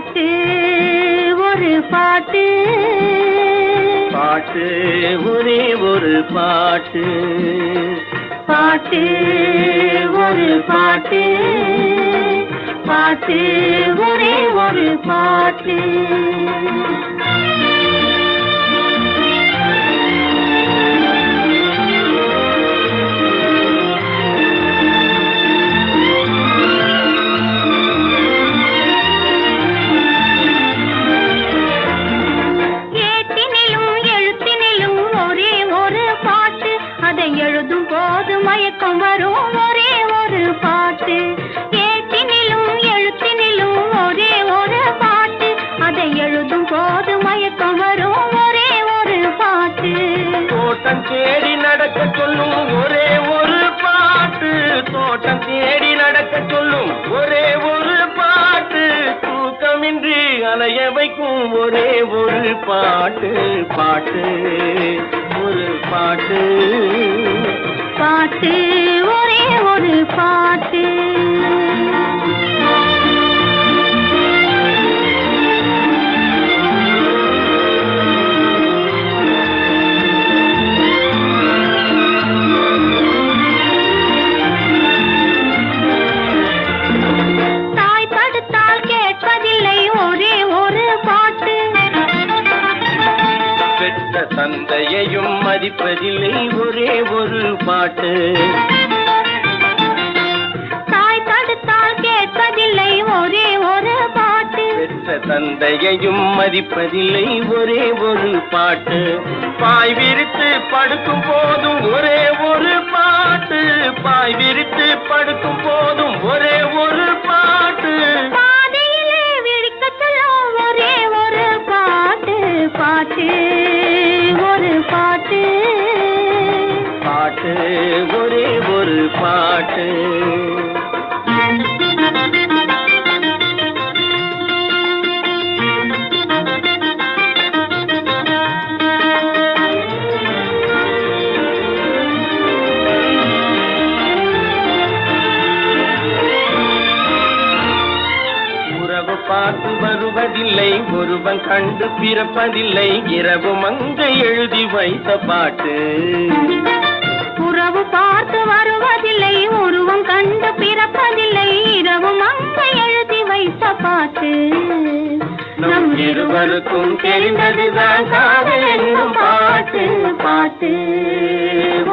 பாட்டு ஒரு பாட்டு. பாட்டு ஒரே ஒரு பாட்டு. பாட்டு ஒரு பாட்டு. பாட்டு ஒரே ஒரு பாட்டு. போது மயக்கம் வரும். ஒரே ஒரு பாட்டு. ஏற்றினிலும் எழுத்தினிலும் ஒரே ஒரு பாட்டு. அதை எழுதும் போது மயக்கம் வரும். ஒரே ஒரு பாட்டு. தோட்டம் தேடி நடக்க சொல்லும். ஒரே ஒரு பாட்டு. தோட்டம் தேடி நடக்க சொல்லும். ஒரே ஒரு பாட்டு. தூக்கமின்றி அலைய வைக்கும். ஒரே ஒரு பாட்டு. பாட்டு. ஒரு பாட்டு. பாட்டு ஒரே ஒரு பாட்டு. பெற்ற தந்தையையும் மதிப்பதில்லை ஒரே ஒரு பாட்டு. தாய் தடுத்தால் கேட்பதில்லை ஒரே ஒரு பாட்டு. பெற்ற தந்தையையும் மதிப்பதில்லை ஒரே ஒரு பாட்டு. பாய் விரித்து படுக்கும் போதும் ஒரே ஒரு பாட்டு. பாய் விரித்து படுக்கும் போதும் ஒரே ஒரு ஒரே ஒரு பாட்டு. பார்த்து வருவதில்லை ஒருவன் கண்டு பிறப்பதில்லை இரவு மங்க எழுதி வைத்த பாட்டு. இரவு பார்த்து வருவதில்லை உருவம் கண்டு பிறப்பதில்லை. இரவும் அங்க எழுதி வைத்த பாட்டு நம் இருவருக்கும் தெரிந்ததுதான் காதல் என்னும் பாட்டு. பாட்டு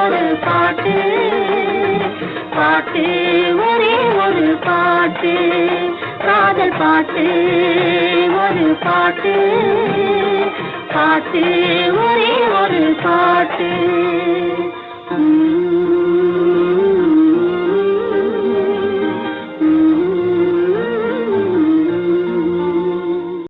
ஒரு பாட்டு பாட்டு ஒரே ஒரு பாட்டு. காதல் பாட்டு ஒரு பாட்டு பாட்டு ஒரே ஒரு பாட்டு. உம்